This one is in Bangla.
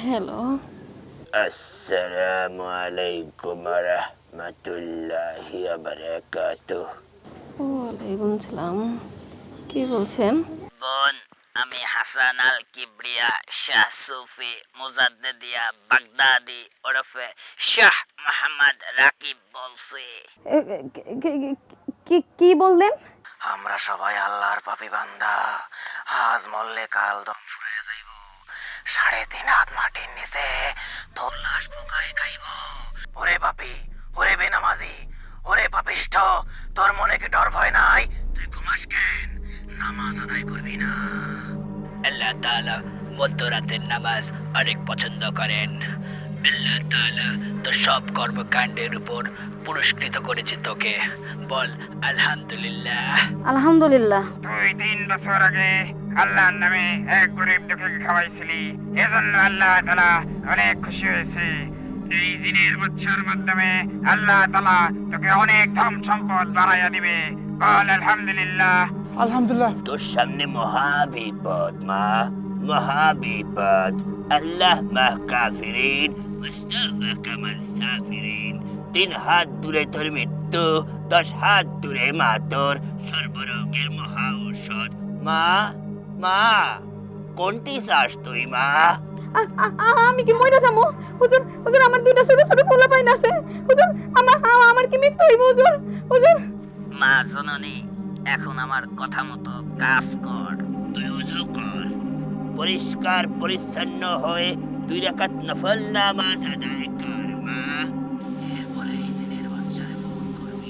হ্যালো আসসালামু আলাইকুম রহমতুল্লাহি ওয়ালাইকুম সালাম। কি বলছেন? বোন আমি হাসান আল কিবরিয়া শাহ সুফি মুজাদ্দিদিয়া বাগদাদি ওরফে শাহ মোহাম্মদ রাকিব বলছি। কি কি বললেন? আমরা সবাই আল্লাহর পাপি বান্দা। আজ মরলে কাল দম সাড়ে তিন হাত মাটির নিচে তোর লাশ পোকায় খাইব ওরে পাপি ওরে বেনামাজি ওরে পাপিষ্ঠ তোর মনে কি ডর ভয় নাই? তুই ঘুমাস কেন? নামাজ আদায় করবি না। আল্লাহ তাআলা মধ্যরাতের নামাজ অনেক পছন্দ করেন। আল্লাহ তাআলা তো সব কর্মকাণ্ডের উপর পুরস্কৃত করেছে তোকে। বল আলহামদুলিল্লাহ। আলহামদুলিল্লাহ। তুই তিন বছর আগে আল্লাহর নামে এক গরিব দুঃখীকে খাওয়াইছিলি। এজন্য আল্লাহ তালা অনেক খুশি হয়েছে। এই জিনের বচ্ছার মাধ্যমে আল্লাহ তালা তোকে অনেক ধন সম্পদ বাড়াইয়া দিবে। বল আলহামদুলিল্লাহ। আলহামদুলিল্লাহ। তোর সামনে মহাবিপদ মা। মহাবিপদ। আল্লাহ মাহ কাফিরিন মুস্তাফা কামাল সাফিরিন। তিন হাত দূরে তোর মৃত্যু দশ হাত দূরে মা তোর সর্বরোগের মহা ঔষধ। মা মা কোনটি চাস তুই মা? আমি কি মইরা যাব হুজুর হুজুর আমার দুইটা ছোট ছোট পোলা পাইন আছে। হুজুর আমার আমার কি মৃত্যু হইব হুজুর? হুজুর। মা জননী এখন আমার কথা মতো কাজ কর। তুই উজু কর। পরিষ্কার পরিচ্ছন্ন হয়ে দুই রাকাত নফল নামাজ আদায় কর। মা